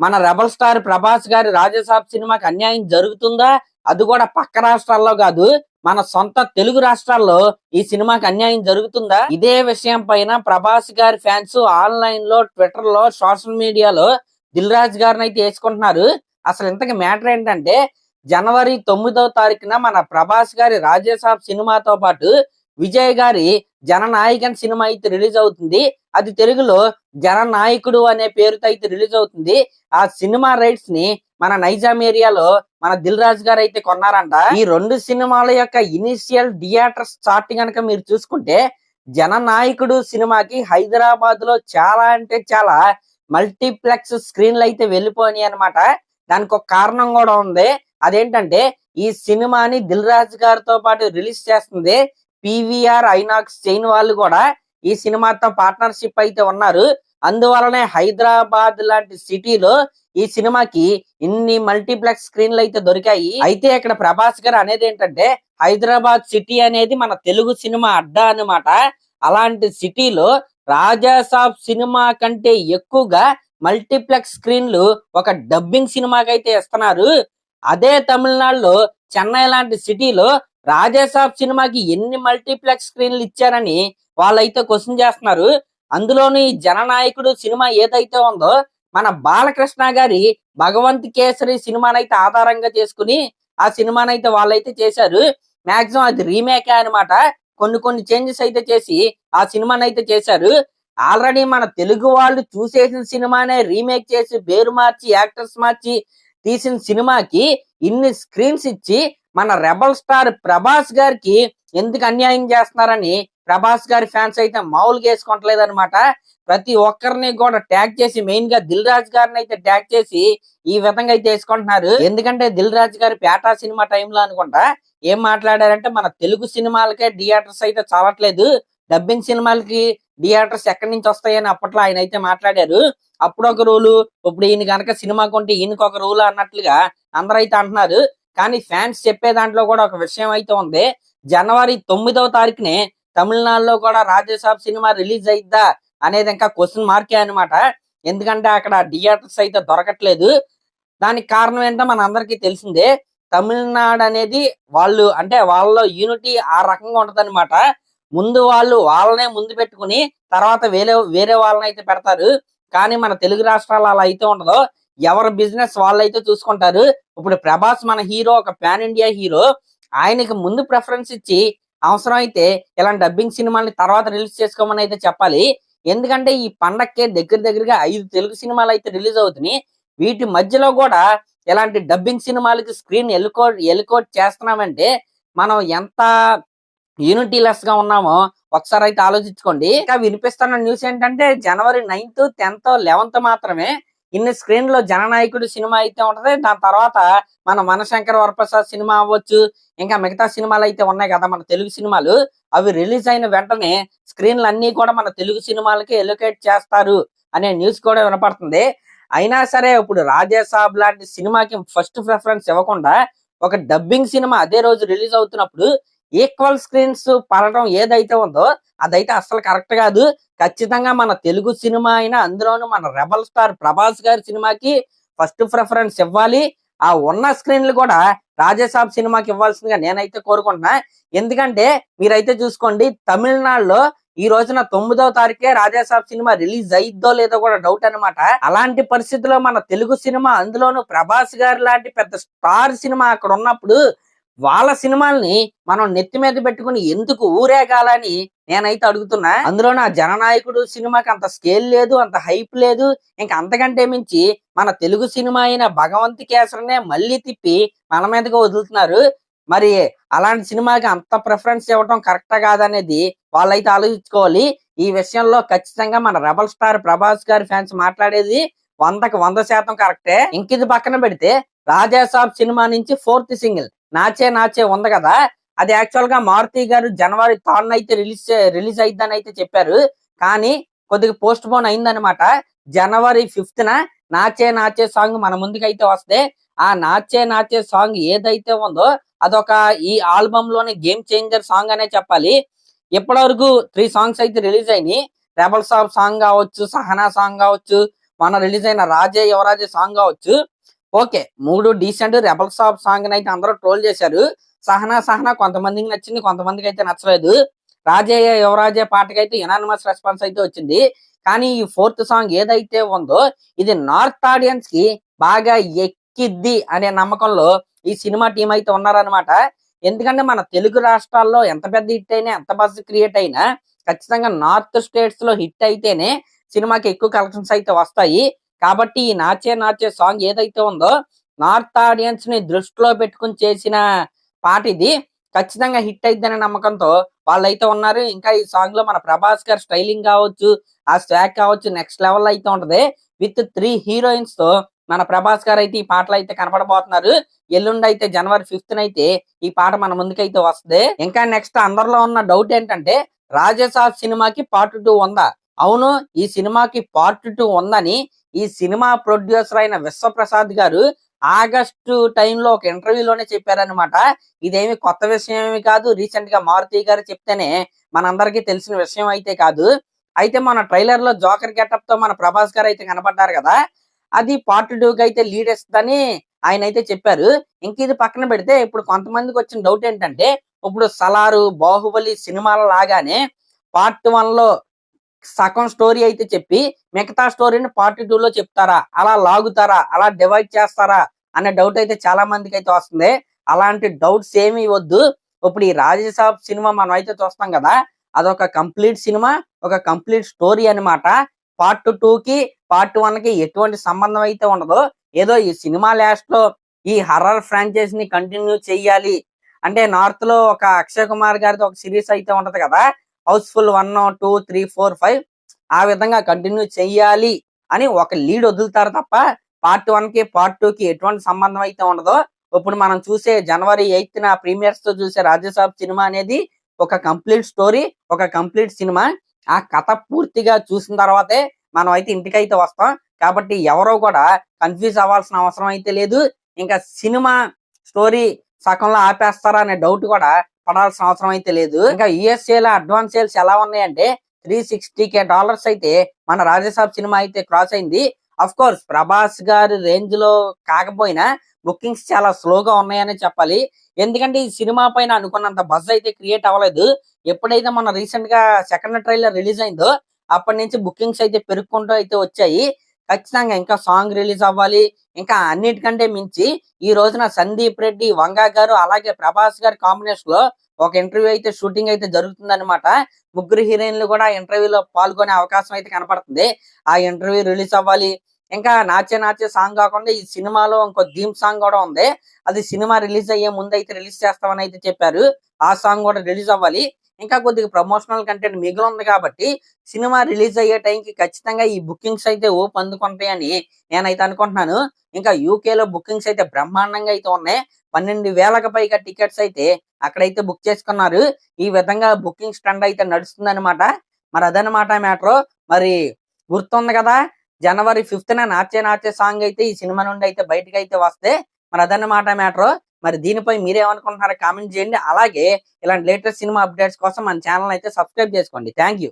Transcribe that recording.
మన rebel star Prabhas గారి రాజసాబ్ సినిమాకి అన్యాయం జరుగుతుందా? అది కూడా పక్క రాష్ట్రాల్లో కాదు మన సొంత తెలుగు రాష్ట్రాల్లో ఈ సినిమాకి అన్యాయం జరుగుతుందా? ఇదే విషయం పైన ప్రభాస్ గారి ఫ్యాన్స్ ఆన్లైన్లో ట్విట్టర్లో సోషల్ మీడియాలో దిల్ రాజ్ గారిని అయితే వేసుకుంటున్నారు. అసలు ఇంతకి మ్యాటర్ ఏంటంటే జనవరి తొమ్మిదవ తారీఖున మన ప్రభాస్ గారి రాజసాబ్ సినిమాతో పాటు విజయ్ గారి జననాయకన్ సినిమా అయితే రిలీజ్ అవుతుంది. అది తెలుగులో జననాయకుడు అనే పేరుతో అయితే రిలీజ్ అవుతుంది. ఆ సినిమా రైట్స్ని మన నైజాం ఏరియాలో మన దిల్ రాజు గారు అయితే కొన్నారంట. ఈ రెండు సినిమాల యొక్క ఇనిషియల్ థియేటర్ స్టార్టింగ్ కనుక మీరు చూసుకుంటే జననాయకుడు సినిమాకి హైదరాబాద్లో చాలా అంటే చాలా మల్టీప్లెక్స్ స్క్రీన్లు అయితే వెళ్ళిపోయినాయి అనమాట దానికి ఒక కారణం కూడా ఉంది. అదేంటంటే ఈ సినిమాని దిల్ రాజు గారితో పాటు రిలీజ్ చేస్తుంది పివిఆర్ ఐనాక్స్ చైన్ వాళ్ళు కూడా. ఈ సినిమాతో పార్ట్నర్షిప్ అయితే ఉన్నారు. అందువలనే హైదరాబాద్ లాంటి సిటీలో ఈ సినిమాకి ఇన్ని మల్టీప్లెక్స్ స్క్రీన్లు అయితే దొరికాయి. అయితే ఇక్కడ ప్రభాస్ గారు అనేది ఏంటంటే హైదరాబాద్ సిటీ అనేది మన తెలుగు సినిమా అడ్డా అన్నమాట. అలాంటి సిటీలో రాజాసాబ్ సినిమా కంటే ఎక్కువగా మల్టీప్లెక్స్ స్క్రీన్లు ఒక డబ్బింగ్ సినిమాకి అయితే ఇస్తున్నారు. అదే తమిళనాడులో చెన్నై లాంటి సిటీలో రాజేసాబ్ సినిమాకి ఎన్ని మల్టీప్లెక్స్ స్క్రీన్లు ఇచ్చారని వాళ్ళైతే క్వశ్చన్ చేస్తున్నారు. అందులోని జననాయకుడు సినిమా ఏదైతే ఉందో మన బాలకృష్ణ గారి భగవంత్ కేసరి సినిమానైతే ఆధారంగా చేసుకుని ఆ సినిమానైతే వాళ్ళైతే చేశారు. మాక్సిమం అది రీమేక్ అన్నమాట. కొన్ని కొన్ని చేంజెస్ అయితే చేసి ఆ సినిమానైతే చేశారు. ఆల్రెడీ మన తెలుగు వాళ్ళు చూసేసిన సినిమానే రీమేక్ చేసి పేరు మార్చి యాక్టర్స్ మార్చి తీసిన సినిమాకి ఇన్ని స్క్రీన్స్ ఇచ్చి మన రెబల్ స్టార్ ప్రభాస్ గారికి ఎందుకు అన్యాయం చేస్తున్నారని ప్రభాస్ గారి ఫ్యాన్స్ అయితే మామూలుగా వేసుకుంటలేదు అనమాట ప్రతి ఒక్కరిని కూడా ట్యాగ్ చేసి మెయిన్గా దిల్ రాజు గారిని అయితే ట్యాగ్ చేసి ఈ విధంగా అయితే వేసుకుంటున్నారు. ఎందుకంటే దిల్ రాజు గారి పేటా సినిమా టైంలో అనుకుంటా ఏం మాట్లాడారంటే మన తెలుగు సినిమాలకే థియేటర్స్ అయితే చాలట్లేదు. డబ్బింగ్ సినిమాలకి థియేటర్స్ ఎక్కడి నుంచి వస్తాయని అప్పట్లో ఆయన అయితే మాట్లాడారు. అప్పుడు ఒక రూలు ఇప్పుడు ఈయన కనుక సినిమా కొంటే ఈయనకు ఒక రూల్ అన్నట్లుగా అందరూ అయితే అంటున్నారు. కానీ ఫ్యాన్స్ చెప్పే దాంట్లో కూడా ఒక విషయం అయితే ఉంది. జనవరి తొమ్మిదవ తారీఖునే తమిళనాడులో కూడా రాజసాబ్ సినిమా రిలీజ్ అయిద్దా అనేది ఇంకా క్వశ్చన్ మార్కే అనమాట ఎందుకంటే అక్కడ థియేటర్స్ అయితే దొరకట్లేదు. దానికి కారణం ఏంటో మన అందరికీ తెలిసిందే. తమిళనాడు అనేది వాళ్ళు అంటే వాళ్ళలో యూనిటీ ఆ రకంగా ఉంటదన్నమాట. ముందు వాళ్ళు వాళ్ళనే ముందు పెట్టుకుని తర్వాత వేరే వేరే వాళ్ళని అయితే పెడతారు. కానీ మన తెలుగు రాష్ట్రాలు అలా అయితే ఉండదు. ఎవరి బిజినెస్ వాళ్ళైతే చూసుకుంటారు. ఇప్పుడు ప్రభాస్ మన హీరో ఒక పాన్ ఇండియా హీరో. ఆయనకి ముందు ప్రిఫరెన్స్ ఇచ్చి అవసరం అయితే ఇలాంటి డబ్బింగ్ సినిమాని తర్వాత రిలీజ్ చేసుకోమని అయితే చెప్పాలి. ఎందుకంటే ఈ పండక్కే దగ్గర దగ్గరగా ఐదు తెలుగు సినిమాలు అయితే రిలీజ్ అవుతున్నాయి. వీటి మధ్యలో కూడా ఇలాంటి డబ్బింగ్ సినిమాలకి స్క్రీన్ ఎలుకో ఎలుకోట్ చేస్తున్నామంటే మనం ఎంత యూనిటీ లెస్గా ఉన్నామో ఒకసారి అయితే ఆలోచించుకోండి. ఇంకా వినిపిస్తున్న న్యూస్ ఏంటంటే జనవరి నైన్త్ టెన్త్ లెవెన్త్ మాత్రమే ఇన్ని స్క్రీన్లో జననాయకుడు సినిమా అయితే ఉంటది. దాని తర్వాత మన మనశంకర వరప్రసాద్ సినిమా అవ్వచ్చు ఇంకా మిగతా సినిమాలు అయితే ఉన్నాయి కదా మన తెలుగు సినిమాలు. అవి రిలీజ్ అయిన వెంటనే స్క్రీన్లు అన్ని కూడా మన తెలుగు సినిమాలకి ఎలొకేట్ చేస్తారు అనే న్యూస్ కూడా వినపడుతుంది. అయినా సరే ఇప్పుడు రాజాసాబ్ లాంటి సినిమాకి ఫస్ట్ ప్రిఫరెన్స్ ఇవ్వకుండా ఒక డబ్బింగ్ సినిమా అదే రోజు రిలీజ్ అవుతున్నప్పుడు ఈక్వల్ స్క్రీన్స్ పడటం ఏదైతే ఉందో అదైతే అసలు కరెక్ట్ కాదు. ఖచ్చితంగా మన తెలుగు సినిమా అయినా అందులోనూ మన రెబల్ స్టార్ ప్రభాస్ గారి సినిమాకి ఫస్ట్ ప్రిఫరెన్స్ ఇవ్వాలి. ఆ ఉన్న స్క్రీన్లు కూడా రాజసాబ్ సినిమాకి ఇవ్వాల్సిందిగా నేనైతే కోరుకుంటున్నా. ఎందుకంటే మీరైతే చూసుకోండి తమిళనాడులో ఈ రోజున తొమ్మిదవ తారీఖే రాజాసాబ్ సినిమా రిలీజ్ అయిద్దో లేదో కూడా డౌట్ అన్నమాట. అలాంటి పరిస్థితిలో మన తెలుగు సినిమా అందులోనూ ప్రభాస్ గారు లాంటి పెద్ద స్టార్ సినిమా అక్కడ ఉన్నప్పుడు వాళ్ళ సినిమాల్ని మనం నెత్తి మీద పెట్టుకుని ఎందుకు ఊరేగాలని నేనైతే అడుగుతున్నా. అందులో నా జననాయకుడు సినిమాకి అంత స్కేల్ లేదు అంత హైప్ లేదు. ఇంకా అంతకంటే మించి మన తెలుగు సినిమా అయిన భగవంత్ కేసరనే మళ్ళీ తిప్పి మన మీదగా వదులుతున్నారు. మరి అలాంటి సినిమాకి అంత ప్రిఫరెన్స్ ఇవ్వటం కరెక్టా కాదనేది వాళ్ళైతే ఆలోచించుకోవాలి. ఈ విషయంలో ఖచ్చితంగా మన రెబల్ స్టార్ ప్రభాస్ గారి ఫ్యాన్స్ మాట్లాడేది వందకు వంద శాతం కరెక్టే. ఇంకిది పక్కన పెడితే రాజాసాబ్ సినిమా నుంచి ఫోర్త్ సింగిల్. నాచే నాచే ఉంది కదా. అది యాక్చువల్గా మారుతి గారు జనవరి థర్డ్ అయితే రిలీజ్ రిలీజ్ అయిద్దని అయితే చెప్పారు. కానీ కొద్దిగా పోస్ట్ పోన్ అయిందనమాట జనవరి ఫిఫ్త్ న నాచే నాచే సాంగ్ మన ముందుకైతే వస్తే ఆ నాచే నాచే సాంగ్ ఏదైతే ఉందో అదొక ఈ ఆల్బమ్లోని గేమ్ చేంజర్ సాంగ్ అనే చెప్పాలి. ఇప్పటి వరకు త్రీ సాంగ్స్ అయితే రిలీజ్ అయినాయి. రెబల్ సాబ్ సాంగ్ కావచ్చు సహనా సాంగ్ కావచ్చు మన రిలీజ్ అయిన రాజే యువరాజే సాంగ్ కావచ్చు. ఓకే మూడు డీసెంట్ రెబల్ సాఫ్ సాంగ్ అయితే అందరూ ట్రోల్ చేశారు. సహనా సహనా కొంతమందికి నచ్చింది కొంతమందికి అయితే నచ్చలేదు. రాజయ్య యువరాజే అయితే ఎనానిమస్ రెస్పాన్స్ అయితే వచ్చింది. కానీ ఈ ఫోర్త్ సాంగ్ ఏదైతే ఉందో ఇది నార్త్ ఆడియన్స్కి బాగా ఎక్కిద్ది అనే నమ్మకంలో ఈ సినిమా టీం అయితే ఉన్నారనమాట ఎందుకంటే మన తెలుగు రాష్ట్రాల్లో ఎంత పెద్ద హిట్ అయినా ఎంత బజ్ క్రియేట్ అయినా ఖచ్చితంగా నార్త్ స్టేట్స్లో హిట్ అయితేనే సినిమాకి ఎక్కువ కలెక్షన్స్ అయితే వస్తాయి. కాబట్టి ఈ నాచే నాచే సాంగ్ ఏదైతే ఉందో నార్త్ ఆడియన్స్ని దృష్టిలో పెట్టుకుని చేసిన పాట ఇది. ఖచ్చితంగా హిట్ అయిద్దనే నమ్మకంతో వాళ్ళైతే ఉన్నారు. ఇంకా ఈ సాంగ్లో మన ప్రభాస్ గారు స్టైలింగ్ కావచ్చు ఆ స్టాక్ కావచ్చు నెక్స్ట్ లెవెల్ అయితే ఉంటది. విత్ త్రీ హీరోయిన్స్తో మన ప్రభాస్ గారు అయితే ఈ పాటలు అయితే కనపడబోతున్నారు. ఎల్లుండి అయితే జనవరి ఫిఫ్త్ అయితే ఈ పాట మన ముందుకైతే వస్తుంది. ఇంకా నెక్స్ట్ అందరిలో ఉన్న డౌట్ ఏంటంటే రాజసాబ్ సినిమాకి పార్ట్ టూ ఉందా? అవును ఈ సినిమాకి పార్ట్ టూ ఉందని ఈ సినిమా ప్రొడ్యూసర్ అయిన విశ్వప్రసాద్ గారు ఆగస్టు టైంలో ఒక ఇంటర్వ్యూలోనే చెప్పారనమాట ఇదేమి కొత్త విషయం ఏమి కాదు రీసెంట్గా మారుతి గారు చెప్తేనే మనందరికీ తెలిసిన విషయం అయితే కాదు. అయితే మన ట్రైలర్లో జోకర్ గెటప్తో మన ప్రభాస్ గారు అయితే కనపడ్డారు కదా అది పార్ట్ టూకి అయితే లీడ్ ఇస్తుందని ఆయన అయితే చెప్పారు. ఇంక ఇది పక్కన పెడితే ఇప్పుడు కొంతమందికి వచ్చిన డౌట్ ఏంటంటే ఇప్పుడు సలారు బాహుబలి సినిమాల లాగానే పార్ట్ వన్లో సగం స్టోరీ అయితే చెప్పి మిగతా స్టోరీని పార్ట్ టూ లో చెప్తారా? అలా లాగుతారా? అలా డివైడ్ చేస్తారా? అనే డౌట్ అయితే చాలా మందికి అయితే వస్తుంది. అలాంటి డౌట్స్ ఏమీ వద్దు. ఇప్పుడు ఈ రాజసాబ్ సినిమా మనం అయితే చూస్తాం కదా అదొక కంప్లీట్ సినిమా ఒక కంప్లీట్ స్టోరీ అన్నమాట. పార్ట్ టూ కి పార్ట్ వన్కి ఎటువంటి సంబంధం అయితే ఉండదు. ఏదో ఈ సినిమా లాస్ట్లో ఈ హర్రర్ ఫ్రాంచైజ్ని కంటిన్యూ చేయాలి. అంటే నార్త్లో ఒక అక్షయ్ కుమార్ గారిది ఒక సిరీస్ అయితే ఉంటది కదా Housefull one two three four five ఆ విధంగా కంటిన్యూ చెయ్యాలి అని ఒక లీడ్ వదులుతారు తప్ప పార్ట్ వన్కి పార్ట్ టూ కి ఎటువంటి సంబంధం అయితే ఉండదు ఇప్పుడు మనం చూసే జనవరి ఎయిత్ నా ప్రీమియర్స్తో చూసే రాజ్యసభ సినిమా అనేది ఒక కంప్లీట్ స్టోరీ ఒక కంప్లీట్ సినిమా. ఆ కథ పూర్తిగా చూసిన తర్వాతే మనం అయితే ఇంటికైతే వస్తాం. కాబట్టి ఎవరో కూడా కన్ఫ్యూజ్ అవ్వాల్సిన అవసరం అయితే లేదు. ఇంకా సినిమా స్టోరీ సగంలో ఆపేస్తారా అనే డౌట్ కూడా పడాల్సిన అవసరం అయితే లేదు. ఇంకా యుఎస్ఏ లో అడ్వాన్స్ సేల్స్ ఎలా ఉన్నాయంటే త్రీ సిక్స్టీ కే డాలర్స్ అయితే మన రాజసాబ్ సినిమా అయితే క్రాస్ అయింది. అఫ్ కోర్స్ ప్రభాస్ గారి రేంజ్లో కాకపోయినా బుకింగ్స్ చాలా స్లోగా ఉన్నాయని చెప్పాలి. ఎందుకంటే ఈ సినిమా పైన అనుకున్నంత బజ్ అయితే క్రియేట్ అవ్వలేదు. ఎప్పుడైతే మన రీసెంట్గా సెకండ్ ట్రైలర్ రిలీజ్ అయిందో అప్పటి నుంచి బుకింగ్స్ అయితే పెరుగుకుంటూ అయితే వచ్చాయి. ఖచ్చితంగా ఇంకా సాంగ్ రిలీజ్ అవ్వాలి. ఇంకా అన్నిటికంటే మించి ఈ రోజున సందీప్ రెడ్డి వంగా గారు అలాగే ప్రభాస్ గారి కాంబినేషన్లో ఒక ఇంటర్వ్యూ అయితే షూటింగ్ అయితే జరుగుతుందన్నమాట. ముగ్గురు హీరోయిన్లు కూడా ఇంటర్వ్యూలో పాల్గొనే అవకాశం అయితే కనపడుతుంది. ఆ ఇంటర్వ్యూ రిలీజ్ అవ్వాలి. ఇంకా నాచే నాచే సాంగ్ కాకుండా ఈ సినిమాలో ఇంకో థీమ్ సాంగ్ కూడా ఉంది. అది సినిమా రిలీజ్ అయ్యే ముందు అయితే రిలీజ్ చేస్తామని అయితే చెప్పారు. ఆ సాంగ్ కూడా రిలీజ్ అవ్వాలి. ఇంకా కొద్దిగా ప్రమోషనల్ కంటెంట్ మిగిలి ఉంది కాబట్టి సినిమా రిలీజ్ అయ్యే టైంకి ఖచ్చితంగా ఈ బుకింగ్స్ అయితే ఓప్ అందుకుంటాయని నేనైతే అనుకుంటున్నాను. ఇంకా యూకే లో బుకింగ్స్ అయితే బ్రహ్మాండంగా అయితే ఉన్నాయి. పన్నెండు వేలకు పైగా టికెట్స్ అయితే అక్కడైతే బుక్ చేసుకున్నారు. ఈ విధంగా బుకింగ్ స్టండ్ అయితే నడుస్తుందనమాట మరి అదనమాట మ్యాటర్ మరి గుర్తుంది కదా జనవరి ఫిఫ్త్ నాచే నాచే సాంగ్ అయితే ఈ సినిమా నుండి అయితే బయటకు అయితే వస్తే మరి అదన్నమాట మ్యాటర్ మరి దీనిపై మీరేమనుకుంటున్నారో కామెంట్ చేయండి. అలాగే ఇలాంటి లేటెస్ట్ సినిమా అప్డేట్స్ కోసం మన ఛానల్ అయితే సబ్స్క్రైబ్ చేసుకోండి. Thank you